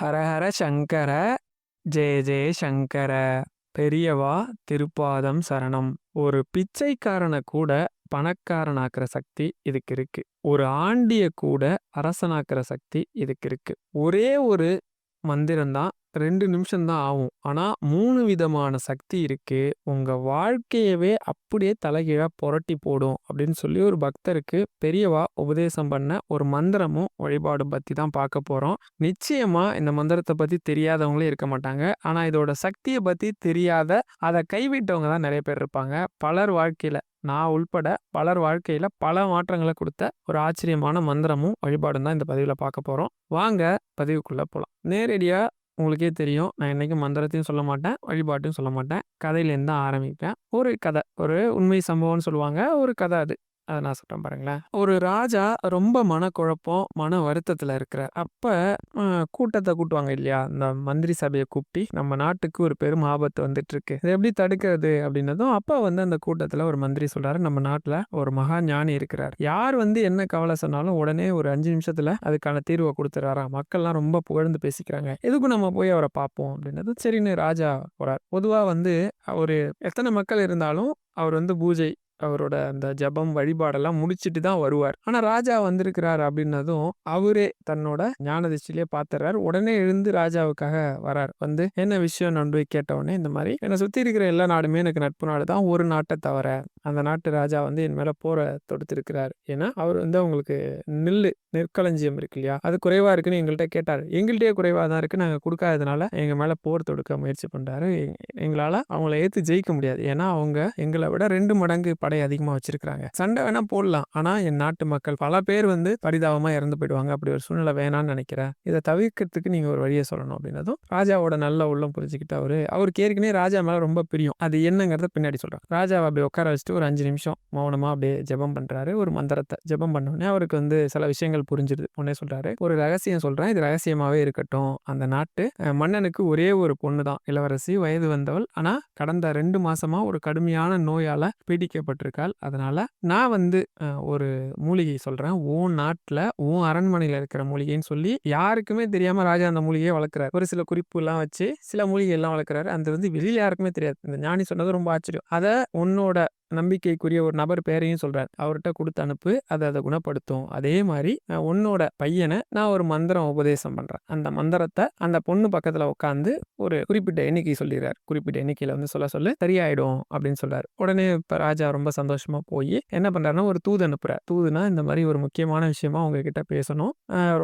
ஹரஹர சங்கர ஜெய ஜெய சங்கர. பெரியவா திருப்பாதம் சரணம். ஒரு பிச்சைக்காரனை கூட பணக்காரனாக்குற சக்தி இதுக்கு இருக்கு. ஒரு ஆண்டிய கூட அரசனாக்குற சக்தி இதுக்கு இருக்கு. ஒரே ஒரு மந்திரம் தான் ரெண்டு நிமிஷம் தான் ஆகும். ஆனால் மூணு விதமான சக்தி இருக்குது உங்கள் வாழ்க்கையவே அப்படியே தலைகீழாக புரட்டி போடும் அப்படின்னு சொல்லி ஒரு பக்தருக்கு பெரியவா உபதேசம் பண்ண ஒரு மந்திரமும் வழிபாடும் பற்றி தான் பார்க்க போகிறோம் நிச்சயமாக இந்த மந்திரத்தை பற்றி தெரியாதவங்களே இருக்க மாட்டாங்க. ஆனால் இதோட சக்தியை பற்றி தெரியாத அதை கைவிட்டவங்க தான் நிறைய பேர் இருப்பாங்க. பலர் வாழ்க்கையில் நான் உள்பட பலர் வாழ்க்கையில் பல மாற்றங்களை கொடுத்த ஒரு ஆச்சரியமான மந்திரமும் வழிபாடும் தான் இந்த பதிவில் பார்க்க போகிறோம் வாங்க பதிவுக்குள்ளே போகலாம் நேரடியாக உங்களுக்கே தெரியும். நான் என்றைக்கும் மந்திரத்தையும் சொல்ல மாட்டேன். வழிபாட்டையும் சொல்ல மாட்டேன். கதையிலேருந்து தான் ஆரம்பிப்பேன். ஒரு கதை ஒரு உண்மை சம்பவம்னு சொல்லுவாங்க. ஒரு கதை அது. அதை நான் சொல்கிறேன் பாருங்களேன். ஒரு ராஜா ரொம்ப மனக்குழப்பம் மன வருத்தத்தில் இருக்கிறார். அப்போ கூட்டத்தை கூட்டுவாங்க இல்லையா? இந்த மந்திரி சபையை கூப்பிட்டு நம்ம நாட்டுக்கு ஒரு பெரும் ஆபத்து வந்துட்டு இருக்கு இதை எப்படி தடுக்கிறது அப்படின்னதும் அப்போ வந்து அந்த கூட்டத்தில் ஒரு மந்திரி சொல்கிறாரு நம்ம நாட்டில் ஒரு மகா ஞானி இருக்கிறார். யார் வந்து என்ன கவலை சொன்னாலும் உடனே ஒரு அஞ்சு நிமிஷத்தில் அதுக்கான தீர்வை கொடுத்துறாரா மக்கள்லாம் ரொம்ப புகழ்ந்து பேசிக்கிறாங்க. எதுக்கும் நம்ம போய் அவரை பார்ப்போம் அப்படின்னது சரின்னு ராஜா போறார். பொதுவாக வந்து ஒரு எத்தனை மக்கள் இருந்தாலும் அவர் வந்து பூஜை அவரோட அந்த ஜெபம் வழிபாடெல்லாம் முடிச்சிட்டு தான் வருவார். ஆனா ராஜா வந்திருக்கிறார் அப்படின்னதும் அவரே தன்னோட ஞான திஷ்டிலே பாத்துறாரு உடனே எழுந்து ராஜாவுக்காக வரார். வந்து என்ன விஷயம் நான் போய் இந்த மாதிரி என்னை சுத்தி இருக்கிற எல்லா நாடுமே எனக்கு நட்பு நாடு தான் ஒரு நாட்டை தவிர அந்த நாட்டு ராஜா வந்து என் மேல போரை தொடுத்திருக்கிறார். ஏன்னா அவர் வந்து அவங்களுக்கு நெல்லு நெற்களஞ்சியம் இருக்கு இல்லையா? அது குறைவா இருக்குன்னு எங்கள்கிட்ட கேட்டார். எங்கள்கிட்டயே குறைவா தான் இருக்கு. நாங்க கொடுக்காததுனால எங்க மேல போர் தொடுக்க முயற்சி பண்றாரு. எங்க- எங்களால அவங்கள ஏத்து ஜெயிக்க முடியாது. ஏன்னா அவங்க எங்களை விட ரெண்டு மடங்கு படை அதிகமா வச்சிருக்காங்க சண்டை வேணா போடலாம். ஆனா என் நாட்டு மக்கள் பல பேர் வந்து பரிதாபமா இறந்து போயிடுவாங்க. அப்படி ஒரு சூழ்நிலை வேணாம்னு நினைக்கிறேன். இதை தவிர்க்கிறதுக்கு நீங்க ஒரு வழியை சொல்லணும் அப்படின்னதும் ராஜாவோட நல்ல உள்ளம் புரிஞ்சுக்கிட்டு அவரு அவருக்கு ஏற்கனவே ராஜா மேல ரொம்ப பிரியம். அது என்னங்கிறத பின்னாடி சொல்றேன். ராஜாவை அப்படி உட்கார வச்சுட்டு ஒரு அஞ்சு நிமிஷம் மௌனமாக அப்படியே ஜெபம் பண்ணுறாரு ஒரு மந்திரத்தை ஜெபம் பண்ணோடனே அவருக்கு வந்து சில விஷயங்கள் புரிஞ்சிருது. உடனே சொல்கிறாரு ஒரு ரகசியம் சொல்கிறேன் இது ரகசியமாகவே இருக்கட்டும். அந்த நாட்டு மன்னனுக்கு ஒரே ஒரு பொண்ணு தான் இளவரசி வயது வந்தவள். ஆனால் கடந்த ரெண்டு மாசமாக ஒரு கடுமையான நோயால் பீடிக்கப்பட்டிருக்காள். அதனால் நான் வந்து ஒரு மூலிகை சொல்கிறேன் உன் நாட்டில் உன் அரண்மனையில் இருக்கிற மூலிகைன்னு சொல்லி யாருக்குமே தெரியாமல் ராஜா அந்த மூலிகையை வளர்க்குறாரு. ஒரு சில குறிப்புலாம் வச்சு சில மூலிகை எல்லாம் வளர்க்குறாரு. அந்த வந்து வெளியில் யாருக்குமே தெரியாது. இந்த ஞானி சொன்னது ரொம்ப ஆச்சரியம். அதை உன்னோட நம்பிக்கைக்குரிய ஒரு நபர் பேரையும் சொல்கிறார் அவர்கிட்ட கொடுத்து அனுப்பு அதை அதை குணப்படுத்தும். அதே மாதிரி உன்னோட பையனை நான் ஒரு மந்திரம் உபதேசம் பண்ணுறேன் அந்த மந்திரத்தை அந்த பொண்ணு பக்கத்தில் உட்காந்து ஒரு குறிப்பிட்ட எண்ணிக்கை சொல்லிடுறார். குறிப்பிட்ட எண்ணிக்கையில் வந்து சொல்ல சொல்ல சரியாயிடும் அப்படின்னு சொல்கிறார் உடனே இப்போ ராஜா ரொம்ப சந்தோஷமாக போய் என்ன பண்ணுறாருன்னா ஒரு தூது அனுப்புகிறார் தூதுனா இந்த மாதிரி ஒரு முக்கியமான விஷயமா உங்ககிட்ட பேசணும்.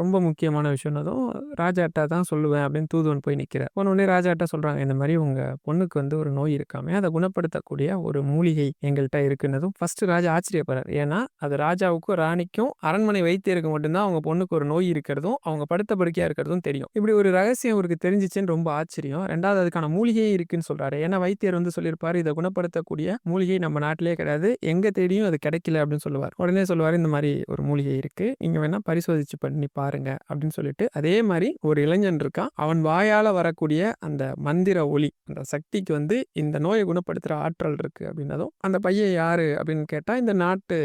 ரொம்ப முக்கியமான விஷயம்னதும் ராஜாட்ட தான் சொல்லுவேன் அப்படின்னு தூதுவன் போய் நிற்கிறார் போன உடனே ராஜாட்ட சொல்கிறாங்க இந்த மாதிரி உங்கள் பொண்ணுக்கு வந்து ஒரு நோய் இருக்காமே அதை குணப்படுத்தக்கூடிய ஒரு மூலிகை எங்கள்கிட்ட இருக்குன்னதும் ஃபர்ஸ்ட் ராஜா ஆச்சரியப்படுறார். ஏன்னா அது ராஜாவுக்கும் ராணிக்கும் அரண்மனை வைத்தியருக்கு மட்டும்தான் அவங்க பொண்ணுக்கு ஒரு நோய் இருக்கிறதும் அவங்க படுத்த படுக்கையா இருக்கிறதும் தெரியும். இப்படி ஒரு ரகசியம் அவருக்கு தெரிஞ்சிச்சுன்னு ரொம்ப ஆச்சரியம். ரெண்டாவது அதுக்கான மூலிகையே இருக்குன்னு சொல்றாரு. ஏன்னா வைத்தியர் வந்து சொல்லியிருப்பாரு இதை குணப்படுத்தக்கூடிய மூலிகை நம்ம நாட்டிலே கிடையாது. எங்க தேடியும் அது கிடைக்கல அப்படின்னு சொல்லுவார். உடனே சொல்லுவார் இந்த மாதிரி ஒரு மூலிகை இருக்கு. நீங்க வேணா பரிசோதிச்சு பண்ணி பாருங்க அப்படின்னு சொல்லிட்டு அதே மாதிரி ஒரு இளைஞன் இருக்கான். அவன் வாயால வரக்கூடிய அந்த மந்திர ஒளி அந்த சக்திக்கு வந்து இந்த நோயை குணப்படுத்துற ஆற்றல் இருக்கு அப்படின்னதும் அந்த பையன் யாரு அப்படின்னு கேட்டா இந்த நாட்டு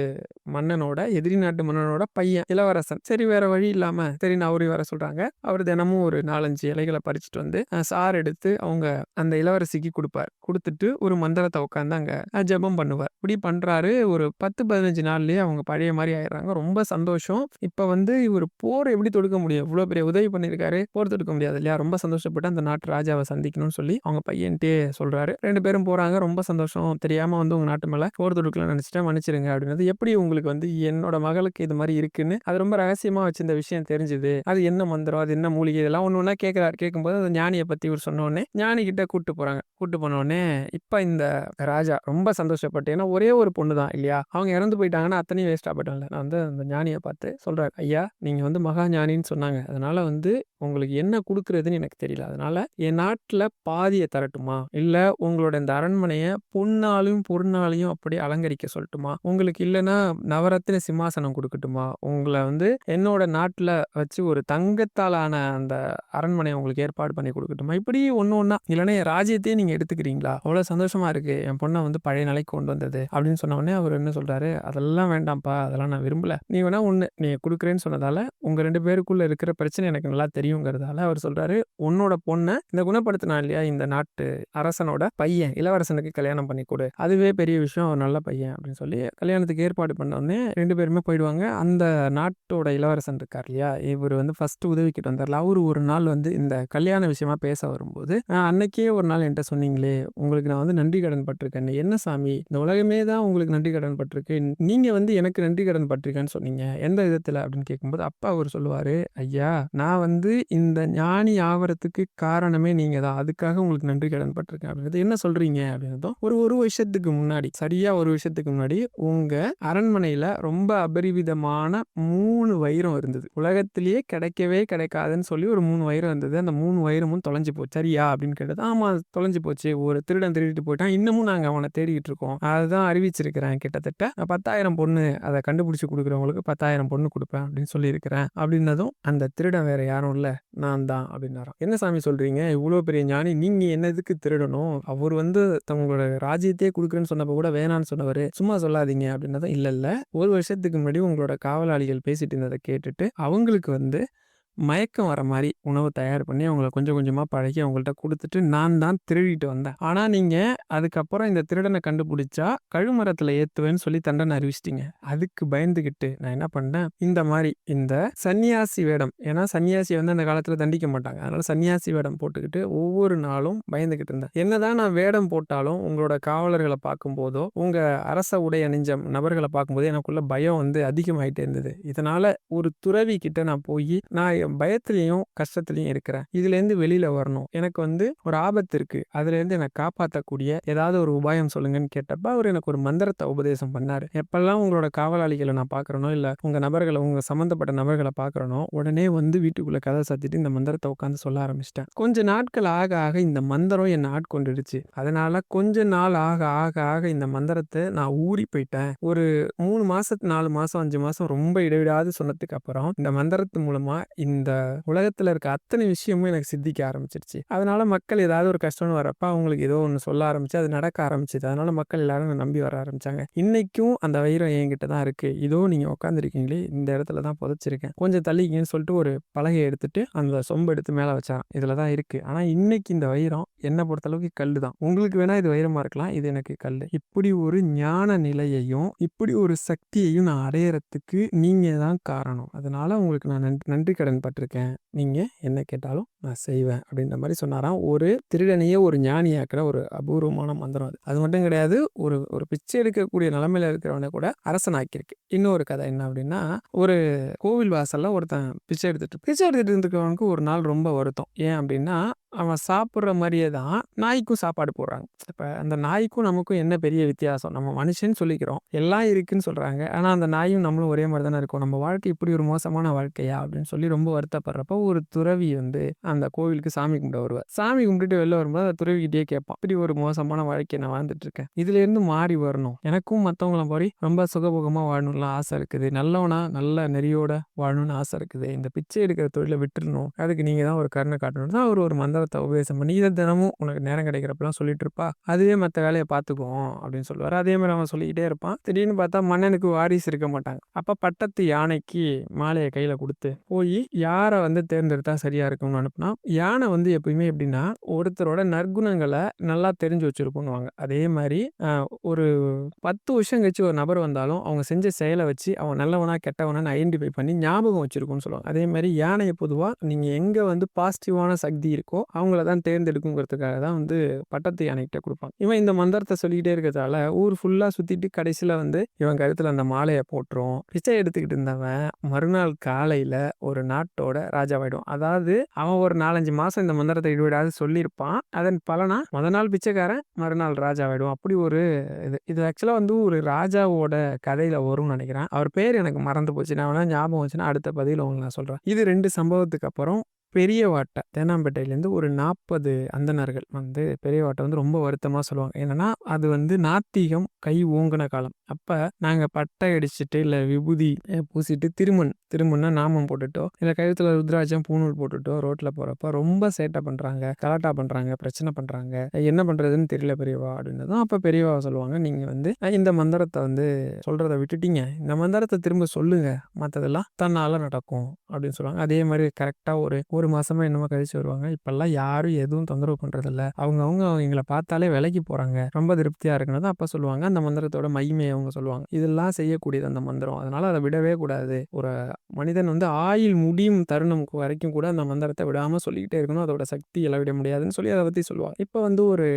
மன்னனோட எதிரி நாட்டு மன்னனோட பையன் இளவரசன். சரி வேற வழி இல்லாம சரி நான் அவரையும் வர சொல்றாங்க. அவர் தினமும் ஒரு நாலஞ்சு இலைகளை பறிச்சுட்டு வந்து சார் எடுத்து அவங்க அந்த இளவரசிக்கு கொடுப்பார். கொடுத்துட்டு ஒரு மந்திரத்தை உட்காந்து அங்க ஜபம் பண்ணுவார். இப்படி பண்றாரு. ஒரு பத்து பதினஞ்சு நாள்லயே அவங்க பழைய மாதிரி ஆயிடுறாங்க. ரொம்ப சந்தோஷம். இப்ப வந்து இவர் போர் எப்படி தொடுக்க முடியும்? இவ்வளவு பெரிய உதவி பண்ணியிருக்காரு. போர் தொடுக்க முடியாது இல்லையா? ரொம்ப சந்தோஷப்பட்டு அந்த நாட்டு ராஜாவை சந்திக்கணும்னு சொல்லி அவங்க பையன்ட்டே சொல்றாரு. ரெண்டு பேரும் போறாங்க. ரொம்ப சந்தோஷம். தெரியாம வந்து உங்க நாட்டு மேல போர் தொடுக்கலாம் மன்னிச்சிருங்க அப்படின்னது எப்படி உங்களுக்கு வந்து என்னோட மகளுக்கு இது மாதிரி இருக்குன்னு அது ரொம்ப ரகசியமா வச்சிருந்த விஷயம் தெரிஞ்சுது. அது என்ன மந்திரம் அது என்ன மூலிகை இதெல்லாம் ஒன்று ஒன்றா கேட்குறாரு கேட்கும்போது அந்த ஞானியை பற்றி இவர் சொன்னோடனே ஞானி கிட்ட கூப்பிட்டு போகிறாங்க கூட்டு போனோடனே இப்போ இந்த ராஜா ரொம்ப சந்தோஷப்பட்டு ஏன்னா ஒரே ஒரு பொண்ணு தான் இல்லையா? அவங்க இறந்து போயிட்டாங்கன்னா அத்தனையும் வேஸ்ட் போயிட்டாங்கல்ல நான் வந்து அந்த ஞானியை பார்த்து சொல்றாரு ஐயா நீங்கள் வந்து மகா ஞானின்னு சொன்னாங்க. அதனால வந்து உங்களுக்கு என்ன கொடுக்குறதுன்னு எனக்கு தெரியல. அதனால என் நாட்டில் பாதியை தரட்டுமா? இல்லை உங்களோட இந்த அரண்மனையை பொன்னாலும் பொருளாலையும் உங்களையும் அப்படியே அலங்கரிக்க சொல்லட்டுமா? உங்களுக்கு இல்லைன்னா நவரத்தின சிம்மாசனம் கொடுக்கட்டுமா? உங்களை வந்து என்னோட நாட்டில் வச்சு ஒரு தங்கத்தாலான அந்த அரண்மனை உங்களுக்கு ஏற்பாடு பண்ணி கொடுக்கட்டுமா? இப்படி ஒன்று ஒன்றா இல்லைன்னா என் ராஜ்யத்தையே நீங்கள் எடுத்துக்கிறீங்களா? அவ்வளோ சந்தோஷமா இருக்கு. என் பொண்ணை வந்து பழைய நிலைக்கு கொண்டு வந்தது அப்படின்னு சொன்ன அவர் என்ன சொல்கிறாரு அதெல்லாம் வேண்டாம்ப்பா. அதெல்லாம் நான் விரும்பலை. நீ வேணா ஒன்று நீ கொடுக்குறேன்னு சொன்னதால உங்கள் ரெண்டு பேருக்குள்ளே இருக்கிற பிரச்சனை எனக்கு நல்லா தெரியுங்கிறதால அவர் சொல்கிறாரு உன்னோட பொண்ணை இந்த குணப்படுத்தினா இல்லையா? இந்த நாட்டு அரசனோட பையன் இளவரசனுக்கு கல்யாணம் பண்ணி கொடு. அதுவே பெரிய விஷயம் ஒரு நல்ல பையன் அப்படின்னு சொல்லி கல்யாணத்துக்கு ஏற்பாடு பண்ண ரெண்டு பேருமே போயிடுவாங்க. அந்த நாட்டோட இளவரசன் இருக்கார் இல்லையா இவர் வந்து ஃபர்ஸ்ட் உதவிக்கிட்டு வந்தார்ல அவரு ஒரு நாள் வந்து இந்த கல்யாண விஷயமா பேச வரும்போது அன்னைக்கே ஒரு நாள் என்கிட்ட சொன்னீங்களே உங்களுக்கு நான் வந்து நன்றி கடன் பட்டிருக்கேன். என்ன சாமி இந்த உலகமே தான் உங்களுக்கு நன்றி கடன் பட்டிருக்கு. நீங்க வந்து எனக்கு நன்றி கடன் பட்டிருக்கேன்னு சொன்னீங்க. எந்த விதத்துல? அப்படின்னு கேட்கும்போது அப்பா அவர் சொல்லுவாரு ஐயா நான் வந்து இந்த ஞானி ஆவறதுக்கு காரணமே நீங்க தான். அதுக்காக உங்களுக்கு நன்றி கடன் பட்டிருக்கேன். அப்படின்றது என்ன சொல்றீங்க? அப்படின்றதும் ஒரு ஒரு வருஷத்துக்கு முன்னாடி. சரியாக ஒரு விஷயத்துக்கு முன்னாடி உங்கள் அரண்மனையில் ரொம்ப அபரிவிதமான மூணு வைரம் இருந்தது. உலகத்திலேயே கிடைக்கவே கிடைக்காதுன்னு சொல்லி ஒரு மூணு வைரம் இருந்தது. அந்த மூணு வைரமும் தொலைஞ்சு போச்சு. சரியா? அப்படின்னு கேட்டது. ஆமாம் தொலைஞ்சு போச்சு. ஒரு திருடன் திருடிட்டு போயிட்டான். இன்னமும் நாங்கள் அவனை தேடிக்கிட்டு இருக்கோம். அதுதான் அறிவிச்சிருக்கிறேன் கிட்டத்தட்ட. பத்தாயிரம் பொண்ணு அதை கண்டுபிடிச்சி கொடுக்குறவங்களுக்கு பத்தாயிரம் பொண்ணு கொடுப்பேன் அப்படின்னு சொல்லியிருக்கிறேன். அப்படின்னதும் அந்த திருடன் வேற யாரும் இல்லை. நான் தான் அப்படின்னாராம். என்ன சாமி சொல்றீங்க? இவ்வளோ பெரிய ஞானி. நீங்கள் என்னதுக்கு திருடணும்? அவர் வந்து தங்களோட ராஜ்யத்தையே கொடுக்குறேன்னு சொன்னப்ப கூட வேணான்னு சொன்னவர் சும்மா சொல்லாதீங்க அப்படின்னதும் இல்ல இல்ல ஒரு வருஷத்துக்கு முன்னாடி உங்களோட காவலாளிகள் பேசிட்டு இருந்ததை கேட்டுட்டு அவங்களுக்கு வந்து மயக்கம் வர மாதிரி உணவு தயார் பண்ணி அவங்கள கொஞ்சம் கொஞ்சமாக பழகி அவங்கள்ட்ட கொடுத்துட்டு நான் தான் திருடிட்டு வந்தேன். ஆனால் நீங்கள் அதுக்கப்புறம் இந்த திருடனை கண்டுபிடிச்சா கழுமரத்தில் ஏற்றுவேன்னு சொல்லி தண்டனை அறிவிச்சிட்டிங்க. அதுக்கு பயந்துக்கிட்டு நான் என்ன பண்ணேன் இந்த மாதிரி இந்த சன்னியாசி வேடம் ஏன்னா சன்னியாசி வந்து அந்த காலத்தில் தண்டிக்க மாட்டாங்க. அதனால் சன்னியாசி வேடம் போட்டுக்கிட்டு ஒவ்வொரு நாளும் பயந்துக்கிட்டு இருந்தேன். என்னதான் நான் வேடம் போட்டாலும் உங்களோட காவலர்களை பார்க்கும்போதோ உங்கள் அரச உடை அணிஞ்ச நபர்களை பார்க்கும்போது எனக்குள்ள பயம் வந்து அதிகமாயிட்டே இருந்தது. இதனால் ஒரு துறவி கிட்ட நான் போய் நான் என் பயத்திலையும் கஷ்டத்துலையும் இருக்கிறேன். இதுலேருந்து வெளியில வரணும். எனக்கு வந்து ஒரு ஆபத்து இருக்கு. அதுலேருந்து என்னை காப்பாற்றக்கூடிய ஏதாவது ஒரு உபாயம் சொல்லுங்கன்னு கேட்டப்ப அவர் எனக்கு ஒரு மந்திரத்தை உபதேசம் பண்ணாரு. எப்பெல்லாம் உங்களோட காவலாளிகளை நான் பார்க்குறனோ இல்லை உங்க நபர்களை உங்க சம்மந்தப்பட்ட நபர்களை பார்க்குறனோ உடனே வந்து வீட்டுக்குள்ள கதை சாத்திட்டு இந்த மந்திரத்தை உட்காந்து சொல்ல ஆரம்பிச்சிட்டேன். கொஞ்ச நாட்கள் ஆக ஆக இந்த மந்திரம் என்னை ஆட்கொண்டுடுச்சு. அதனால கொஞ்ச நாள் ஆக ஆக ஆக இந்த மந்திரத்தை நான் ஊறி போயிட்டேன். ஒரு மூணு மாசத்து நாலு மாசம் அஞ்சு மாசம் ரொம்ப இடைவிடாது சொன்னதுக்கு அப்புறம் இந்த மந்திரத்து மூலமா இந்த இந்த உலகத்துல இருக்க அத்தனை விஷயமும் எனக்கு சித்திக்க ஆரம்பிச்சிருச்சு அதனால மக்கள் ஏதாவது ஒரு கஷ்டம்னு வரப்ப அவங்களுக்கு ஏதோ ஒன்று சொல்ல ஆரம்பிச்சு அது நடக்க ஆரம்பிச்சது. அதனால மக்கள் எல்லாரும் நம்பி வர ஆரம்பிச்சாங்க. இன்னைக்கும் அந்த வைரம் என்கிட்ட தான் இருக்கு. இதோ நீங்க உட்காந்துருக்கீங்களே இந்த இடத்துல தான் புதைச்சிருக்கேன். கொஞ்சம் தள்ளிக்கின்னு சொல்லிட்டு ஒரு பலகை எடுத்துட்டு அந்த சொம்பு எடுத்து மேலே வச்சான் இதுல தான் இருக்கு. ஆனா இன்னைக்கு இந்த வைரம் என்னை பொறுத்தளவுக்கு கல் தான். உங்களுக்கு வேணா இது வைரமா இருக்கலாம் இது எனக்கு கல் இப்படி ஒரு ஞான நிலையையும் இப்படி ஒரு சக்தியையும் நான் அடையறதுக்கு நீங்க தான் காரணம். அதனால உங்களுக்கு நான் நன்றி நன்றி கடன் பட்டிருக்கேன். நீங்க என்ன கேட்டாலும் நான் செய்வேன் அப்படின்ற மாதிரி சொன்னாராம். ஒரு திருடனையே ஒரு ஞானியாக்குற ஒரு அபூர்வமான மந்திரம் அது. அது மட்டும் கிடையாது ஒரு ஒரு பிச்சை எடுக்கக்கூடிய நிலைமையில இருக்கிறவனை கூட அரசனாக்கியிருக்கு. இன்னொரு கதை என்ன அப்படின்னா ஒரு கோவில் வாசல்ல ஒருத்தன் பிச்சை எடுத்துட்டு பிச்சை எடுத்துட்டு இருந்துக்கிறவனுக்கு ஒரு நாள் ரொம்ப வருத்தம். ஏன் அப்படின்னா அவன் சாப்பிட்ற மாதிரியே தான் நாய்க்கும் சாப்பாடு போடுறாங்க. இப்போ அந்த நாய்க்கும் நமக்கும் என்ன பெரிய வித்தியாசம்? நம்ம மனுஷன் சொல்லிக்கிறோம். எல்லாம் இருக்குன்னு சொல்கிறாங்க ஆனால் அந்த நாயும் நம்மளும் ஒரே மாதிரி தானே இருக்கும். நம்ம வாழ்க்கை இப்படி ஒரு மோசமான வாழ்க்கையா? அப்படின்னு சொல்லி ரொம்ப வருத்தப்படுறப்ப ஒரு துறவி வந்து அந்த கோவிலுக்கு சாமி கும்பிட வருவார் சாமி கும்பிட்டுட்டு வெளில வரும்போது அந்த துறவிக்கிட்டே கேட்பான். இப்படி ஒரு மோசமான வாழ்க்கையை நான் வாழ்ந்துட்டு இருக்கேன். இதுலேருந்து மாறி வரணும். எனக்கும் மற்றவங்கள மாதிரி ரொம்ப சுகபோகமாக வாழணும்லாம் ஆசை இருக்குது. நல்லவனா நல்ல நெறியோட வாழணும்னு ஆசை இருக்குது. இந்த பிச்சை எடுக்கிற தொழிலை விட்டுறணும். அதுக்கு நீங்கள் தான் ஒரு கருணை காட்டணும் தான் அவர் ஒரு மந்திரத்தை உபதேசம் பண்ணி இதை தினமும் உனக்கு நேரம் கிடைக்கிறப்பெல்லாம் சொல்லிட்டு இருப்பா அதுவே மற்ற வேலையை பார்த்துக்குவோம் அப்படின்னு சொல்லுவார். அதே மாதிரி அவன் சொல்லிக்கிட்டே இருப்பான். திடீர்னு பார்த்தா மன்னனுக்கு வாரிசு இருக்க மாட்டாங்க. அப்போ பட்டத்து யானைக்கு மாலையை கையில் கொடுத்து போய் யாரை வந்து தேர்ந்தெடுத்தா சரியா இருக்கும்னு அனுப்புனா யானை வந்து எப்பயுமே எப்படின்னா ஒருத்தரோட நற்குணங்களை நல்லா தெரிஞ்சு வச்சிருக்கணுவாங்க அதே மாதிரி ஒரு பத்து வருஷம் கழிச்சு ஒரு நபர் வந்தாலும் அவங்க செஞ்ச செயலை வச்சு அவன் நல்லவனா கெட்டவனான்னு ஐடென்டிஃபை பண்ணி ஞாபகம் வச்சிருக்கும்னு சொல்லுவாங்க. அதே மாதிரி யானையை பொதுவாக நீங்கள் எங்கே வந்து பாசிட்டிவான சக்தி இருக்கோ அவங்கள தான் தேர்ந்தெடுக்குங்கிறதுக்காக தான் வந்து பட்டத்து யானைகிட்ட கொடுப்பாங்க இவன் இந்த மந்திரத்தை சொல்லிக்கிட்டே இருக்கிறதால ஊர் ஃபுல்லாக சுற்றிட்டு கடைசியில் வந்து இவன் கருத்தில் அந்த மாலையை போட்டுரும். பிச்சை எடுத்துக்கிட்டு இருந்தவன் மறுநாள் காலையில் ஒரு நாட்டோட ராஜாவாயிடும் அதாவது அவன் ஒரு நாலஞ்சு மாதம் இந்த மந்திரத்தை இடுவிடாது சொல்லியிருப்பான். அதன் பலனா முத நாள் பிச்சைக்காரன் மறுநாள் ராஜாவாயிடும் அப்படி ஒரு இது. இது ஆக்சுவலாக வந்து ஒரு ராஜாவோட கதையில் வரும்னு நினைக்கிறேன். அவர் பேர் எனக்கு மறந்து போச்சு. நான் வேணா ஞாபகம் வச்சுன்னா அடுத்த பதிவில் உங்களுக்கு நான் சொல்கிறேன் இது ரெண்டு சம்பவத்துக்கு அப்புறம் பெரிய வாட்டை தேனாம்பேட்டையிலேருந்து ஒரு நாற்பது அந்தனர்கள் வந்து பெரிய வாட்டை வந்து ரொம்ப வருத்தமாக சொல்லுவாங்க. என்னன்னா அது வந்து நாத்திகம் கை ஓங்கின காலம். அப்போ நாங்கள் பட்டை அடிச்சுட்டு இல்லை விபூதி பூசிட்டு திருமண் திருமணா நாமம் போட்டுட்டோ இல்லை கழுத்தில் ருத்ராட்சம் பூணூல் போட்டுட்டோ ரோட்டில் போகிறப்ப ரொம்ப சேட்டை பண்ணுறாங்க கலாட்டா பண்ணுறாங்க பிரச்சனை பண்ணுறாங்க என்ன பண்ணுறதுன்னு தெரியல பெரியவா அப்படின்னதும் அப்போ பெரியவா சொல்லுவாங்க நீங்கள் வந்து இந்த மந்திரத்தை வந்து சொல்கிறத விட்டுட்டீங்க. இந்த மந்திரத்தை திரும்ப சொல்லுங்கள் மற்றதெல்லாம் தன்னால் நடக்கும். அப்படின்னு சொல்லுவாங்க. அதே மாதிரி கரெக்டாக ஒரு ஒரு மாதமாக என்னமோ கழிச்சு வருவாங்க. இப்போல்லாம் யாரும் எதுவும் தொந்தரவு பண்ணுறதில்ல அவங்கவுங்க எங்களை பார்த்தாலே விலைக்கு போகிறாங்க ரொம்ப திருப்தியாக இருக்குன்னு அப்போ சொல்லுவாங்க. அந்த மந்திரத்தோட மகிமையை அவங்க சொல்லுவாங்க. இதெல்லாம் செய்யக்கூடியது அந்த மந்திரம். அதனால் அதை விடவே கூடாது. ஒரு மனிதன் வந்து ஆயுள் முடியும் தருணம் வரைக்கும் கூட அந்த மந்திரத்தை விடாமல் சொல்லிக்கிட்டே இருக்கணும். அதோட சக்தி விட முடியாதுன்னு சொல்லி அதை பற்றி சொல்லுவாங்க. இப்போ வந்து ஒரு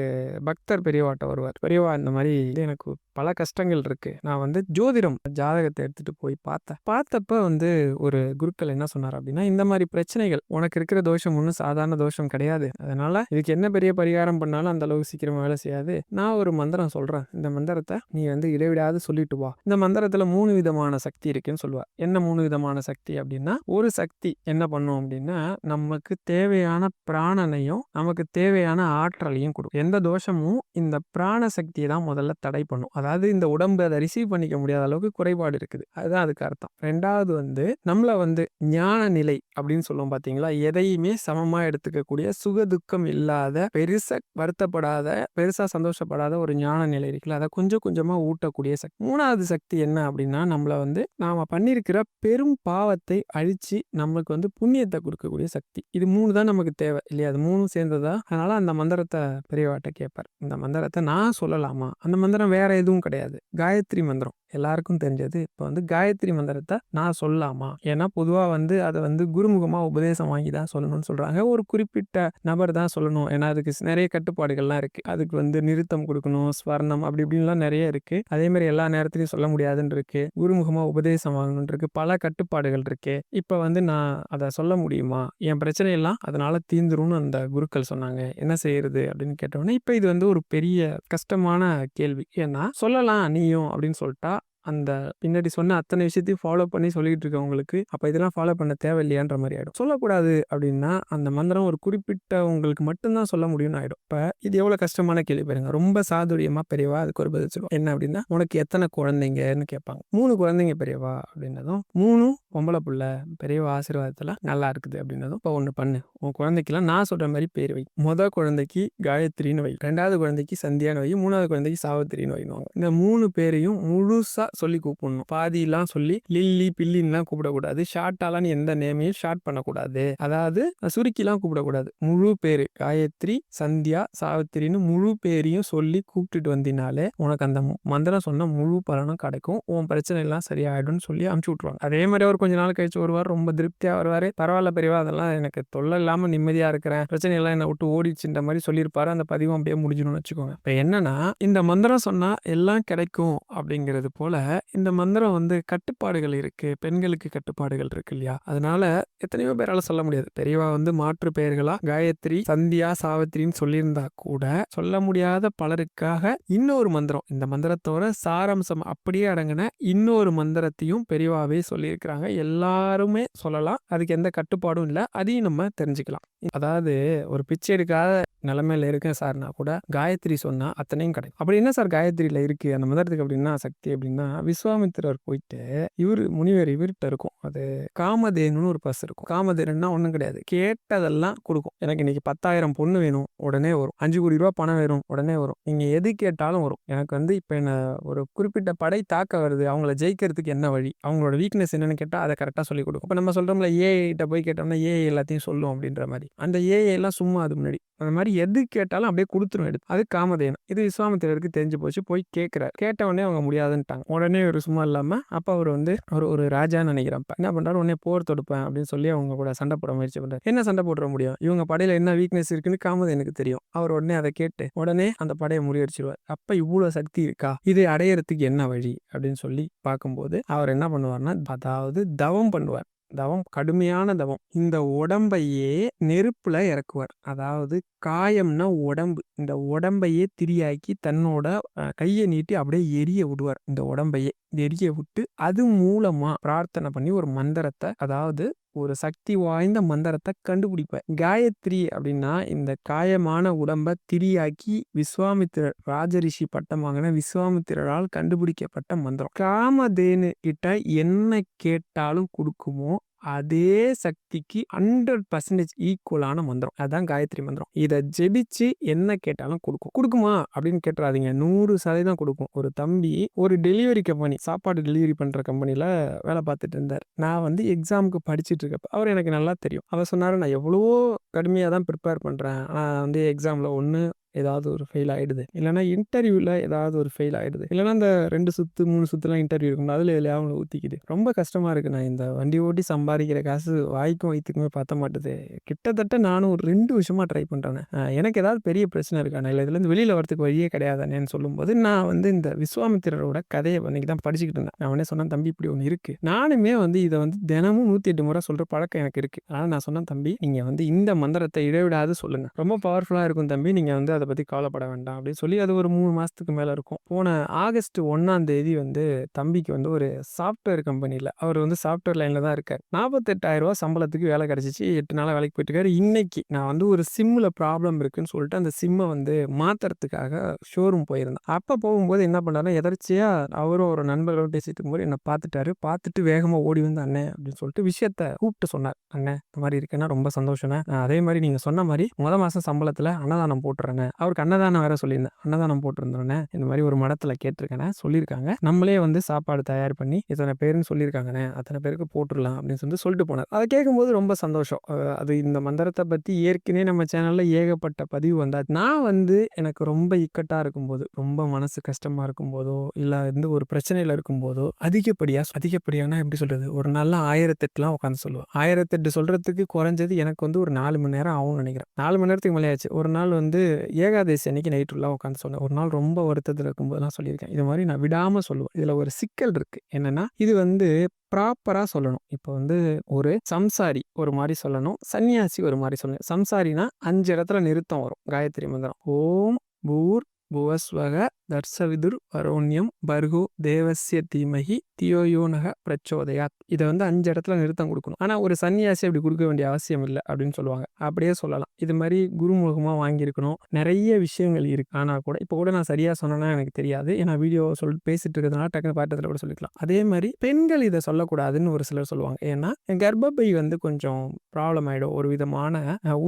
பக்தர் பெரியவாட்ட வருவார். பெரியவா இந்த மாதிரி எனக்கு பல கஷ்டங்கள் இருக்கு. நான் வந்து ஜோதிடம் ஜாதகத்தை எடுத்துட்டு போய் பார்த்தேன். பார்த்தப்ப வந்து ஒரு குருக்கள் என்ன சொன்னார் அப்படின்னா இந்த மாதிரி பிரச்சனைகள் உனக்கு இருக்கிற தோஷம் ஒன்றும் சாதாரண தோஷம் கிடையாது. அதனால இதுக்கு என்ன பெரிய பரிகாரம் பண்ணாலும் அந்த அளவுக்கு சீக்கிரமாக வேலை செய்யாது. நான் ஒரு மந்திரம் சொல்றேன். இந்த மந்திரத்தை நீ வந்து இடைவிடாது சொல்லிட்டு வா. இந்த மந்திரத்துல மூணு விதமான சக்தி இருக்குன்னு சொல்லுவார். என்ன மூணு விதமான சக்தி அப்படின்னா ஒரு சக்தி என்ன பண்ணும் அப்படின்னா நமக்கு தேவையான பிராணனையும் நமக்கு தேவையான ஆற்றலையும் கொடுக்கும் எந்த தோஷமும் இந்த பிராண சக்தியை தான் முதல்ல தடை பண்ணும். அதாவது இந்த உடம்பு அதை ரிசீவ் பண்ணிக்க முடியாத அளவுக்கு குறைபாடு இருக்குது. அதுதான் அதுக்கு அர்த்தம். ரெண்டாவது வந்து நம்மள வந்து ஞான நிலை அப்படின்னு சொல்லுவோம் பாத்தீங்களா? எதையுமே சமமா எடுத்துக்கக்கூடிய சுக துக்கம் இல்லாத பெருசா வருத்தப்படாத பெருசா சந்தோஷப்படாத ஒரு ஞான நிலை இருக்குல்ல? அதை கொஞ்சம் கொஞ்சமா ஊட்டக்கூடிய சக்தி மூணாவது சக்தி என்ன அப்படின்னா நம்மளை வந்து நாம் பண்ணியிருக்கிற பெரும் பாவத்தை அழித்து நம்மளுக்கு வந்து புண்ணியத்தை கொடுக்கக்கூடிய சக்தி. இது மூணு தான் நமக்கு தேவை இல்லையா? அது மூணும் சேர்ந்ததா? அதனால் அந்த மந்திரத்தை பெரியவாட்ட கேட்பார். இந்த மந்திரத்தை நான் சொல்லலாமா? அந்த மந்திரம் வேற எதுவும் கிடையாது. காயத்ரி மந்திரம். எல்லாருக்கும் தெரிஞ்சது. இப்போ வந்து காயத்ரி மந்திரத்தை நான் சொல்லலாமா? ஏன்னா பொதுவாக வந்து அதை வந்து குருமுகமாக உபதேசம் வாங்கி தான் சொல்லணும்னு சொல்கிறாங்க ஒரு குறிப்பிட்ட நபர் தான் சொல்லணும். ஏன்னா அதுக்கு நிறைய கட்டுப்பாடுகள்லாம் இருக்குது அதுக்கு வந்து நிறுத்தம் கொடுக்கணும் ஸ்வர்ணம் அப்படி இப்படின்லாம் நிறைய இருக்குது அதேமாதிரி எல்லா நேரத்துலையும் சொல்ல முடியாதுன்னு இருக்கு. குருமுகமாக உபதேசம் வாங்கணும்னு இருக்கு. பல கட்டுப்பாடுகள் இருக்கு. இப்போ வந்து நான் அதை சொல்ல முடியுமா? என் பிரச்சனையெல்லாம் அதனால தீந்துரும்னு அந்த குருக்கள் சொன்னாங்க. என்ன செய்யறது? அப்படின்னு கேட்டோன்னே இப்போ இது வந்து ஒரு பெரிய கஷ்டமான கேள்வி. ஏன்னா சொல்லலாம் நீயும் அப்படின்னு சொல்லிட்டா அந்த பின்னாடி சொன்ன அத்தனை விஷயத்தையும் ஃபாலோ பண்ணி சொல்லிட்டு இருக்கவங்களுக்கு அப்போ இதெல்லாம் ஃபாலோ பண்ண தேவையில்லையான்ற மாதிரி ஆகிடும் சொல்லக்கூடாது அப்படின்னா அந்த மந்திரம் ஒரு குறிப்பிட்டவங்களுக்கு மட்டும்தான் சொல்ல முடியும்னு ஆகிடும் இப்போ இது எவ்வளோ கஷ்டமான கேள்வி பாருங்க. ரொம்ப சாதுரியமாக பெரியவா அதுக்கு ஒரு பதில் சொல்லுவோம். என்ன அப்படின்னா உனக்கு எத்தனை குழந்தைங்கன்னு கேட்பாங்க. மூணு குழந்தைங்க பெரியவா அப்படின்னதும் மூணும் பொம்பளை புள்ள பெரியவா ஆசீர்வாதத்தில் நல்லா இருக்குது அப்படின்னதும் இப்போ ஒன்று பண்ணு. உன் குழந்தைக்கெல்லாம் நான் சொல்கிற மாதிரி பேர் வை. மொதல் குழந்தைக்கு காயத்ரின்னு வை. ரெண்டாவது குழந்தைக்கு சந்தியான்னு வை. மூணாவது குழந்தைக்கு சாவித்திரின்னு வைனுவாங்க இந்த மூணு பேரையும் முழுசா சொல்லி கூப்பிடணும். பாதிலாம் சொல்லி லில்லி பில்லின்லாம் கூப்பிடக்கூடாது. ஷார்ட்டாலாம் எந்த நேமையும் ஷார்ட் பண்ணக்கூடாது. அதாவது சுருக்கிலாம் கூப்பிடக்கூடாது. முழு பேர் காயத்ரி சந்தியா சாவித்திரின்னு முழு பேரையும் சொல்லி கூப்பிட்டுட்டு வந்தினாலே உனக்கு அந்த மந்திரம் சொன்ன முழு பலனும் கிடைக்கும். உன் பிரச்சனை எல்லாம் சரியாயிடும்னு சொல்லி அமுச்சு விட்ருவாங்க அதே மாதிரி அவர் கொஞ்ச நாள் கழிச்சு வருவார். ரொம்ப திருப்தியா வருவார். பரவாயில்ல பெரியவா அதெல்லாம் எனக்கு தொல்லை இல்லாம நிம்மதியா இருக்கிறேன். பிரச்சனை எல்லாம் என்னை விட்டு ஓடிச்சுன்ற மாதிரி சொல்லியிருப்பாரு. அந்த பதிவும் அப்படியே முடிஞ்சிடும்னு வச்சுக்கோங்க. இப்போ என்னன்னா இந்த மந்திரம் சொன்னா எல்லாம் கிடைக்கும் அப்படிங்கிறது போல இந்த மந்திரம் வந்து கட்டுப்பாடுகள் இருக்கு. பெண்களுக்கு கட்டுப்பாடுகள் இருக்கு இல்லையா? அதனால எத்தனையோ பேரால சொல்ல முடியாது. பெரியவா வந்து மாற்று பெயர்களா? காயத்ரி சந்தியா சாவித்திரின்னு சொல்லியிருந்தா கூட சொல்ல முடியாத பலருக்காக இன்னொரு மந்திரம். இந்த மந்திரத்தோட சாராம்சம் அப்படியே அடங்கின இன்னொரு மந்திரத்தையும் பெரியவாவே சொல்லியிருக்கிறாங்க. எல்லாருமே சொல்லலாம். அதுக்கு எந்த கட்டுப்பாடும் இல்லை. அதையும் நம்ம தெரிஞ்சுக்கலாம். அதாவது ஒரு பிச்சை எடுக்காத நிலைமையில இருக்கேன் சார்னா கூட காயத்ரி சொன்னா அத்தனையும் கிடைக்கும். அப்படி என்ன சார் காயத்ரியில இருக்கு? அந்த மந்திரத்துக்கு அப்படின்னா சக்தி அப்படின்னா விஸ்வாமித்திரர் போயிட்டு இவர் முனிவர் இவர்கிட்ட இருக்கும். அது காமதேனுன்னு ஒரு பஸ் இருக்கும். காமதேனுன்னா ஒன்றும் கிடையாது. கேட்டதெல்லாம் கொடுக்கும். எனக்கு இன்னைக்கு பத்தாயிரம் பொண்ணு வேணும். உடனே வரும். அஞ்சு கோடி ரூபா பணம் வேணும். உடனே வரும். நீங்க எது கேட்டாலும் வரும். எனக்கு வந்து இப்போ என்ன ஒரு குறிப்பிட்ட படை தாக்க வருது. அவங்கள ஜெயிக்கிறதுக்கு என்ன வழி? அவங்களோட வீக்னஸ் என்னன்னு கேட்டால் அதை கரெக்டாக சொல்லி கொடுக்கும். இப்போ நம்ம சொல்கிறோம்ல ஏஐ கிட்ட போய் கேட்டோம்னா ஏஐ எல்லாத்தையும் சொல்லும் அப்படின்ற மாதிரி. அந்த ஏஐ எல்லாம் சும்மா அது முன்னாடி. அந்த மாதிரி எது கேட்டாலும் அப்படியே கொடுத்துரும் எடுத்து. அது காமதேனம் இது விஸ்வாமித்திரருக்கு தெரிஞ்சு போச்சு. போய் கேட்குறாரு. கேட்ட உடனே அவங்க முடியாதுன்ட்டாங்க. உடனே ஒரு சும்மா இல்லாமல் அப்போ அவர் வந்து ஒரு ஒரு ராஜான்னு நினைக்கிறப்ப என்ன பண்ணுறாரு உடனே போர் தொடுப்பேன் அப்படின்னு சொல்லி அவங்க கூட சண்டை போட முயற்சி பண்ணுறாரு என்ன சண்டை போட முடியும்? இவங்க படையில என்ன வீக்னஸ் இருக்குன்னு காமதேனுக்கு தெரியும். அவர் உடனே அதை கேட்டு உடனே அந்த படையை முறியடிச்சிருவார். அப்ப இவ்வளவு சக்தி இருக்கா? இதை அடையறதுக்கு என்ன வழி? அப்படின்னு சொல்லி பார்க்கும்போது அவர் என்ன பண்ணுவார்னா அதாவது தவம் பண்ணுவார். தவம் கடுமையான தவம். இந்த உடம்பையே நெருப்புல இறக்குவார். அதாவது காயம்னா உடம்பு. இந்த உடம்பையே திரியாக்கி தன்னோட கையை நீட்டி அப்படியே எரிய விடுவார். இந்த உடம்பையே. நெறிய விட்டு அது மூலமா பிரார்த்தனை பண்ணி ஒரு மந்திரத்தை அதாவது ஒரு சக்தி வாய்ந்த மந்திரத்தை கண்டுபிடிப்பேன். காயத்ரி அப்படின்னா இந்த காயமான உடம்ப திரியாக்கி விஸ்வாமித்திரர் ராஜரிஷி பட்டம் வாங்கின விஸ்வாமித்திரரால் கண்டுபிடிக்கப்பட்ட மந்திரம். காமதேனு கிட்ட என்ன கேட்டாலும் கொடுக்குமோ அதே சக்திக்கு ஹண்ட்ரட் பர்சன்டேஜ் ஈக்குவலான மந்திரம். அதுதான் காயத்ரி மந்திரம். இதை ஜெபிச்சு என்ன கேட்டாலும் கொடுக்கும். கொடுக்குமா? அப்படின்னு கேட்டுறாதீங்க. நூறு சதவீதம் கொடுக்கும். ஒரு தம்பி ஒரு டெலிவரி கம்பெனி சாப்பாடு டெலிவரி பண்ற கம்பெனில வேலை பார்த்துட்டு இருந்தார். நான் வந்து எக்ஸாமுக்கு படிச்சுட்டு இருக்கப்ப அவர் எனக்கு நல்லா தெரியும். அவர் சொன்னார் நான் எவ்வளவோ கடுமையாக தான் ப்ரிப்பேர் பண்ணுறேன் ஆனால் வந்து எக்ஸாமில் ஒன்று ஏதாவது ஒரு ஃபெயில் ஆகிடுது இல்லைனா இன்டர்வியூவில் ஏதாவது ஒரு ஃபெயில் ஆகிடுது இல்லைனா அந்த ரெண்டு சுற்று மூணு சுற்றுலாம் இன்டர்வியூ இருக்கும் அதில் இதில் அவங்கள ஊற்றிக்கிது ரொம்ப கஷ்டமாக இருக்குது நான் இந்த வண்டி ஓட்டி சம்பாதிக்கிற காசு வாய்க்கும் வயிற்றுக்குமே பார்த்த மாட்டுது. கிட்டத்தட்ட நானும் ஒரு ரெண்டு வருஷமாக ட்ரை பண்ணுறேன் எனக்கு ஏதாவது பெரிய பிரச்சனை இருக்கானே இல்லை இதுலேருந்து வெளியில் வரதுக்கு வழியே கிடையாதானேன்னு சொல்லும்போது நான் வந்து இந்த விஸ்வாமித்திரரோட கதையை அன்றைக்கி தான் படிச்சுக்கிட்டு இருந்தேன். நான் உடனே சொன்னேன் தம்பி இப்படி ஒன்று இருக்குது நானுமே வந்து இதை வந்து தினமும் நூற்றி எட்டு முறை சொல்கிற பழக்கம் எனக்கு இருக்குது அதனால் நான் சொன்னேன் தம்பி நீங்கள் வந்து இந்த மந்திரத்தை இடைவிடாது சொல்லுங்கள் ரொம்ப பவர்ஃபுல்லாக இருக்கும் தம்பி. நீங்கள் வந்து அதை பற்றி கவலைப்பட வேண்டாம் அப்படின்னு சொல்லி அது ஒரு மூணு மாதத்துக்கு மேலே இருக்கும். போன ஆகஸ்ட் ஒன்றாம் தேதி வந்து தம்பிக்கு வந்து ஒரு சாஃப்ட்வேர் கம்பெனியில் அவர் வந்து சாஃப்ட்வேர் லைனில் தான் இருக்கார். நாற்பத்தெட்டாயிரம் ரூபா சம்பளத்துக்கு வேலை கிடச்சிச்சு. எட்டு நாளாக வேலைக்கு போயிட்டுருக்காரு இன்னைக்கு நான் வந்து ஒரு சிம்மில் ப்ராப்ளம் இருக்குன்னு சொல்லிட்டு அந்த சிம்மை வந்து மாற்றுறதுக்காக ஷோரூம் போயிருந்தேன். அப்போ போகும்போது என்ன பண்ணாருன்னா எதர்ச்சியாக அவரும் ஒரு நண்பர்களோட பேசிட்டு இருக்கும்போது என்னை பார்த்துட்டாரு. பார்த்துட்டு வேகமாக ஓடி வந்து அண்ணன் அப்படின்னு சொல்லிட்டு விஷயத்த கூப்பிட்டு சொன்னார். அண்ணன் இந்த மாதிரி இருக்குன்னா ரொம்ப சந்தோஷம்ண்ணே. அதே மாதிரி நீங்கள் சொன்ன மாதிரி முத மாதம் சம்பளத்தில் அன்னதானம் போட்டுறேன்னு அவருக்கு அன்னதானம் வேற சொல்லியிருந்தேன். அன்னதானம் போட்டிருந்தோன்னே இந்த மாதிரி ஒரு மடத்தில் கேட்டிருக்கேனே சொல்லியிருக்காங்க. நம்மளே வந்து சாப்பாடு தயார் பண்ணி இத்தனை பேருன்னு சொல்லியிருக்காங்கண்ணே அத்தனை பேருக்கு போட்டுடலாம் அப்படின்னு சொல்லி சொல்லிட்டு போனார். அதை கேட்கும்போது ரொம்ப சந்தோஷம். அது இந்த மந்திரத்தை பற்றி ஏற்கனவே நம்ம சேனலில் ஏகப்பட்ட பதிவு வந்தால் நான் வந்து எனக்கு ரொம்ப இக்கட்டாக இருக்கும்போது ரொம்ப மனசு கஷ்டமாக இருக்கும்போதோ இல்லை வந்து ஒரு பிரச்சனையில் இருக்கும்போதோ அதிகப்படியாக அதிகப்படியான எப்படி சொல்கிறது ஒரு நல்ல ஆயிரத்தெட்டுலாம் உட்காந்து சொல்லுவேன். ஆயிரத்தெட்டு சொல்கிறதுக்கு குறைஞ்சது எனக்கு வந்து ஒரு நாலு மணி நேரம் ஆகும்னு நினைக்கிறேன். நாலு மணி நேரத்துக்கு மேலே ஆச்சு ஒரு நாள் வந்து ஏகாதசி அன்னைக்கு நைட்டுலாம் உட்காந்து சொன்னேன். ஒரு நாள் ரொம்ப வருத்தத்தில் இருக்கும்போது நான் சொல்லியிருக்கேன். இது மாதிரி நான் விடாமல் சொல்லுவேன். இதில் ஒரு சிக்கல் இருக்குது என்னென்னா இது வந்து ப்ராப்பராக சொல்லணும். இப்போ வந்து ஒரு சம்சாரி ஒரு மாதிரி சொல்லணும். சன்னியாசி ஒரு மாதிரி சொல்லணும். சம்சாரினா அஞ்சு இடத்துல நிறுத்தம் வரும். காயத்ரி மந்திரம். ஓம் பூர் புவஸ்வக தர்சவிதுர் வரோன்யம் பர்கோ தேவசிய தீமகி தியோயோனக பிரச்சோதயாத் இதை வந்து அஞ்சு இடத்துல நிறுத்தம் கொடுக்கணும். ஆனால் ஒரு சன்னியாசி அப்படி கொடுக்க வேண்டிய அவசியம் இல்லை அப்படின்னு சொல்லுவாங்க. அப்படியே சொல்லலாம். இது மாதிரி குருமுகமாக வாங்கியிருக்கணும். நிறைய விஷயங்கள் இருக்கு. ஆனால் கூட இப்போ கூட நான் சரியாக சொன்னேன்னா எனக்கு தெரியாது. ஏன்னா வீடியோ சொல் பேசிட்டு இருக்கிறதுனால டக்குனு பாட்டத்தில் கூட சொல்லிக்கலாம். அதே மாதிரி பெண்கள் இதை சொல்லக்கூடாதுன்னு ஒரு சிலர் சொல்லுவாங்க. ஏன்னா கர்ப்பப்பை வந்து கொஞ்சம் ப்ராப்ளம் ஆகிடும் ஒரு விதமான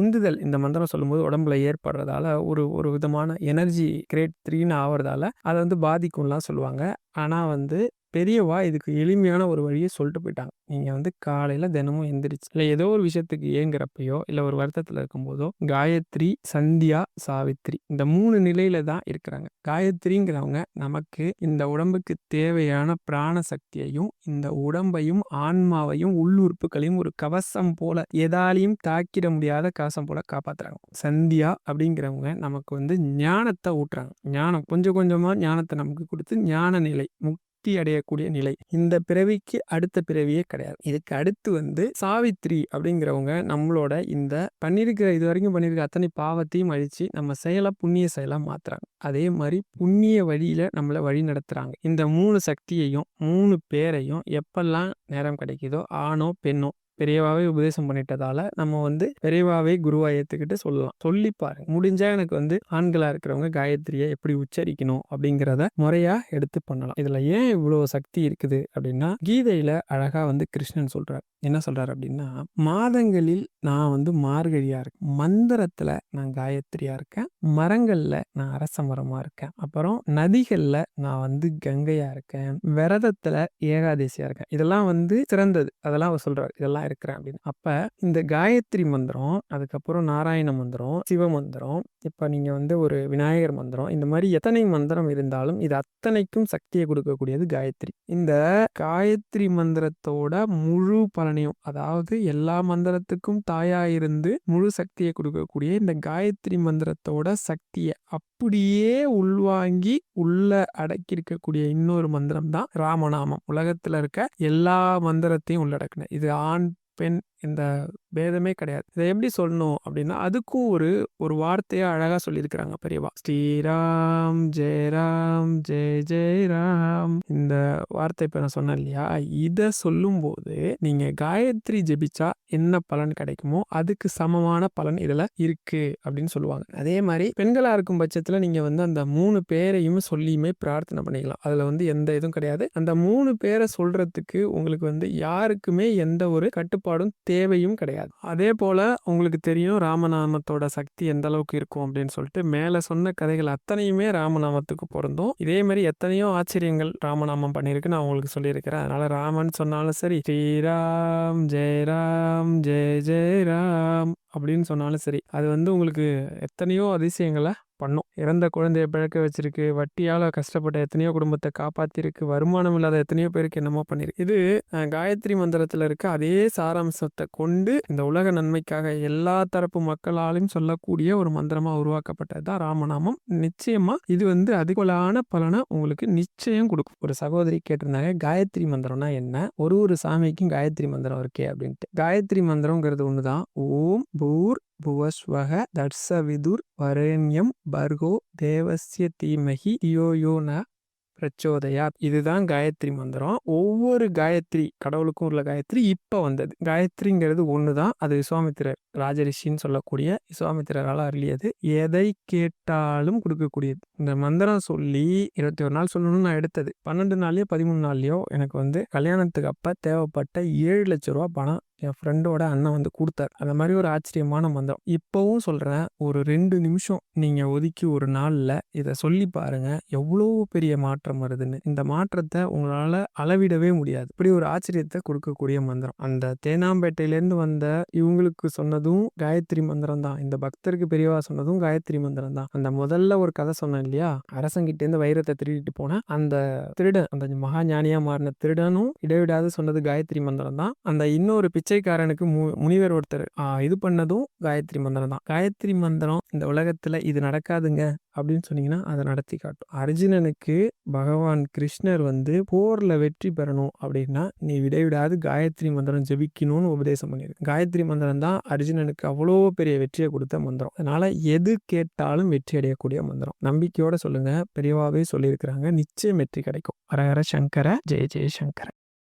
உந்துதல் இந்த மந்திரம் சொல்லும்போது உடம்புல ஏற்படுறதால ஒரு ஒரு விதமான எனர்ஜி கிரேட் த்ரீன்னு ஆகிறதால அதை வந்து பாதிக்கும்லாம் சொல்லுவாங்க. ஆனால் வந்து பெரியவா இதுக்கு எளிமையான ஒரு வழியை சொல்லிட்டு போயிட்டாங்க. நீங்கள் வந்து காலையில் தினமும் எந்திரிச்சு இல்லை ஏதோ ஒரு விஷயத்துக்கு ஏங்குறப்பையோ இல்லை ஒரு வருத்தத்தில் இருக்கும்போதோ காயத்ரி சந்தியா சாவித்ரி இந்த மூணு நிலையில தான் இருக்கிறாங்க. காயத்ரிங்கிறவங்க நமக்கு இந்த உடம்புக்கு தேவையான பிராண சக்தியையும் இந்த உடம்பையும் ஆன்மாவையும் உள்ளுறுப்புகளையும் ஒரு கவசம் போல எதாலையும் தாக்கிட முடியாத கவசம் போல காப்பாத்துறாங்க. சந்தியா அப்படிங்கிறவங்க நமக்கு வந்து ஞானத்தை ஊட்டுறாங்க. ஞானம் கொஞ்சம் கொஞ்சமாக ஞானத்தை நமக்கு கொடுத்து ஞான நிலை முக் முக்தி அடையக்கூடிய நிலை. இந்த பிறவிக்கு அடுத்த பிறவியே கிடையாது. இதுக்கு அடுத்து வந்து சாவித்ரி அப்படிங்கிறவங்க நம்மளோட இந்த பண்ணியிருக்கிற இது வரைக்கும் பண்ணியிருக்க அத்தனை பாவத்தையும் அழிச்சு நம்ம செயலை புண்ணிய செயலாக மாத்துறாங்க. அதே மாதிரி புண்ணிய வழியில நம்மளை வழி நடத்துறாங்க. இந்த மூணு சக்தியையும் மூணு பேரையும் எப்பெல்லாம் நேரம் கிடைக்குதோ ஆணோ பெண்ணோ பெரியவாவே உபதேசம் பண்ணிட்டதால நம்ம வந்து பெரியவாவே குருவா ஏற்றுக்கிட்டு சொல்லலாம். சொல்லி பாருங்க. முடிஞ்சா எனக்கு வந்து ஆண்களாக இருக்கிறவங்க காயத்ரியை எப்படி உச்சரிக்கணும் அப்படிங்கிறத முறையா எடுத்து பண்ணலாம். இதுல ஏன் இவ்வளோ சக்தி இருக்குது அப்படின்னா கீதையில அழகா வந்து கிருஷ்ணன் சொல்றாரு. என்ன சொல்கிறார் அப்படின்னா மாதங்களில் நான் வந்து மார்கழியாக இருக்கேன். மந்திரத்தில் நான் காயத்ரியாக இருக்கேன். மரங்களில் நான் அரச மரமாக இருக்கேன். அப்புறம் நதிகளில் நான் வந்து கங்கையாக இருக்கேன். விரதத்தில் ஏகாதசியாக இருக்கேன். இதெல்லாம் வந்து சிறந்தது. அதெல்லாம் அவர் சொல்கிறார் இதெல்லாம் இருக்கிறேன் அப்படின்னு அப்போ இந்த காயத்ரி மந்திரம் அதுக்கப்புறம் நாராயண மந்திரம் சிவ மந்திரம் இப்போ நீங்கள் வந்து ஒரு விநாயகர் மந்திரம் இந்த மாதிரி எத்தனை மந்திரம் இருந்தாலும் இது அத்தனைக்கும் சக்தியை கொடுக்கக்கூடியது காயத்ரி. இந்த காயத்ரி மந்திரத்தோட முழு பலனையும் அதாவது எல்லா மந்திரத்துக்கும் தாயா இருந்து முழு சக்தியை கொடுக்கக்கூடிய இந்த காயத்ரி மந்திரத்தோட சக்தியை அப்படியே உள்வாங்கி உள்ள அடக்கி இருக்கக்கூடிய இன்னொரு மந்திரம் தான் ராமநாமம். உலகத்துல இருக்க எல்லா மந்திரத்தையும் உள்ளடக்கின. இது ஆண் பெண் இந்த பேதமே கிடையாது. இதை எப்படி சொல்லணும் அப்படின்னா அதுக்கும் ஒரு ஒரு வார்த்தையை அழகா சொல்லியிருக்கிறாங்க பெரியவா. ஸ்ரீராம் ஜெயராம் ஜெய ஜெயராம் இந்த வார்த்தை இப்போ நான் சொன்னேன் இல்லையா? இதை சொல்லும்போது நீங்க காயத்ரி ஜெபிச்சா என்ன பலன் கிடைக்குமோ அதுக்கு சமமான பலன் இதுல இருக்கு அப்படின்னு சொல்லுவாங்க. அதே மாதிரி பெண்களா இருக்கும் பட்சத்துல நீங்க வந்து அந்த மூணு பேரையும் சொல்லியுமே பிரார்த்தனை பண்ணிக்கலாம். அதுல வந்து எந்த இதுவும் கிடையாது. அந்த மூணு பேரை சொல்றதுக்கு உங்களுக்கு வந்து யாருக்குமே எந்த ஒரு கட்டுப்பாடும் தேவையும் கிடையாது. அதே போல உங்களுக்கு தெரியும் ராமநாமத்தோட சக்தி எந்த அளவுக்கு இருக்கும் அப்படின்னு சொல்லிட்டு மேல சொன்ன கதைகள் அத்தனையுமே ராமநாமத்துக்கு பொருந்தும். இதே மாதிரி எத்தனையோ ஆச்சரியங்கள் ராமநாமம் பண்ணியிருக்கு. நான் உங்களுக்கு சொல்லியிருக்கிறேன். அதனால ராமன் சொன்னாலும் சரி ஸ்ரீராம் ஜெயராம் ஜெய ஜெயராம் அப்படின்னு சொன்னாலும் சரி அது வந்து உங்களுக்கு எத்தனையோ அதிசயங்களை பண்ணும். இறந்த குழந்தைய பிழக்க வச்சிருக்கு. வட்டியால் கஷ்டப்பட்ட எத்தனையோ குடும்பத்தை காப்பாற்றிருக்கு வருமானம் இல்லாத எத்தனையோ பேருக்கு என்னமோ பண்ணியிருக்கு இது காயத்ரி மந்திரத்தில் இருக்க அதே சாராம்சத்தை கொண்டு இந்த உலக நன்மைக்காக எல்லா தரப்பு மக்களாலும் சொல்லக்கூடிய ஒரு மந்திரமாக உருவாக்கப்பட்டது தான் ராமநாமம். நிச்சயமாக இது வந்து அதிகலான பலனை உங்களுக்கு நிச்சயம் கொடுக்கும். ஒரு சகோதரி கேட்டிருந்தாங்க காயத்ரி மந்திரம்னா என்ன? ஒரு ஒரு சாமிக்கும் காயத்ரி மந்திரம் இருக்கே அப்படின்ட்டு. காயத்ரி மந்திரம்ங்கிறது தான் ஓம் பூர் புவஸ்வக தட்சவிதுர் வரேண்யம் பர்கோ தேவஸ்ய தீமகி தியோயோ ந பிரச்சோதயா இதுதான் காயத்ரி மந்திரம். ஒவ்வொரு காயத்ரி கடவுளுக்கும் உள்ள காயத்ரி இப்போ வந்தது. காயத்ரிங்கிறது ஒன்று தான் அது விஸ்வாமித்திரர் ராஜரிஷின்னு சொல்லக்கூடிய விஸ்வாமித்திரரால் அருளியது. எதை கேட்டாலும் கொடுக்கக்கூடியது. இந்த மந்திரம் சொல்லி இருபத்தி ஒரு நாள் சொல்லணும்னு நான் எடுத்தது. பன்னெண்டு நாள்லயோ பதிமூணு நாள்லையோ எனக்கு வந்து கல்யாணத்துக்கு அப்போ தேவைப்பட்ட ஏழு லட்ச ரூபா பணம் என் ஃப்ரெண்டோட அண்ணன் வந்து கொடுத்தாரு. அந்த மாதிரி ஒரு ஆச்சரியமான மந்திரம். இப்போவும் சொல்கிறேன் ஒரு ரெண்டு நிமிஷம் நீங்கள் ஒதுக்கி ஒரு நாளில் இதை சொல்லி பாருங்கள் எவ்வளோ பெரிய மாற்றம் வருதுன்னு. இந்த மாற்றத்தை உங்களால் அளவிடவே முடியாது. இப்படி ஒரு ஆச்சரியத்தை கொடுக்கக்கூடிய மந்திரம். அந்த தேனாம்பேட்டையிலேருந்து வந்த இவங்களுக்கு சொன்னதும் காயத்ரி மந்திரம் தான். இந்த பக்தருக்கு பெரியவா சொன்னதும் காயத்ரி மந்திரம் தான். அந்த முதல்ல ஒரு கதை சொன்னேன் இல்லையா? அரசங்கிட்டேருந்து வைரத்தை திருடிட்டு போன அந்த திருடன் அந்த மகாஞானியாக மாறின திருடனும் இடைவிடாது சொன்னது காயத்ரி மந்திரம் தான். அந்த இன்னொரு பிச்சைக்காரனுக்கு மு- முனிவர் ஒருத்தர் ஆ, இது பண்ணதும் காயத்ரி மந்திரம் தான். காயத்ரி மந்திரம் இந்த உலகத்துல இது நடக்காதுங்க அப்படின்னு சொன்னீங்கன்னா அதை நடத்தி காட்டும். அர்ஜுனனுக்கு பகவான் கிருஷ்ணர் வந்து போர்ல வெற்றி பெறணும் அப்படின்னா நீ விடைவிடாது காயத்ரி மந்திரம் ஜெபிக்கணும்னு உபதேசம் பண்ணியிருக்கு காயத்ரி மந்திரம் தான் அர்ஜுனனுக்கு அவ்வளோ பெரிய வெற்றியை கொடுத்த மந்திரம். அதனால எது கேட்டாலும் வெற்றி அடையக்கூடிய மந்திரம். நம்பிக்கையோட சொல்லுங்க. பெரியவாவே சொல்லியிருக்கிறாங்க. நிச்சயம் வெற்றி கிடைக்கும். ஹரஹர சங்கர ஜெய ஜெய சங்கர.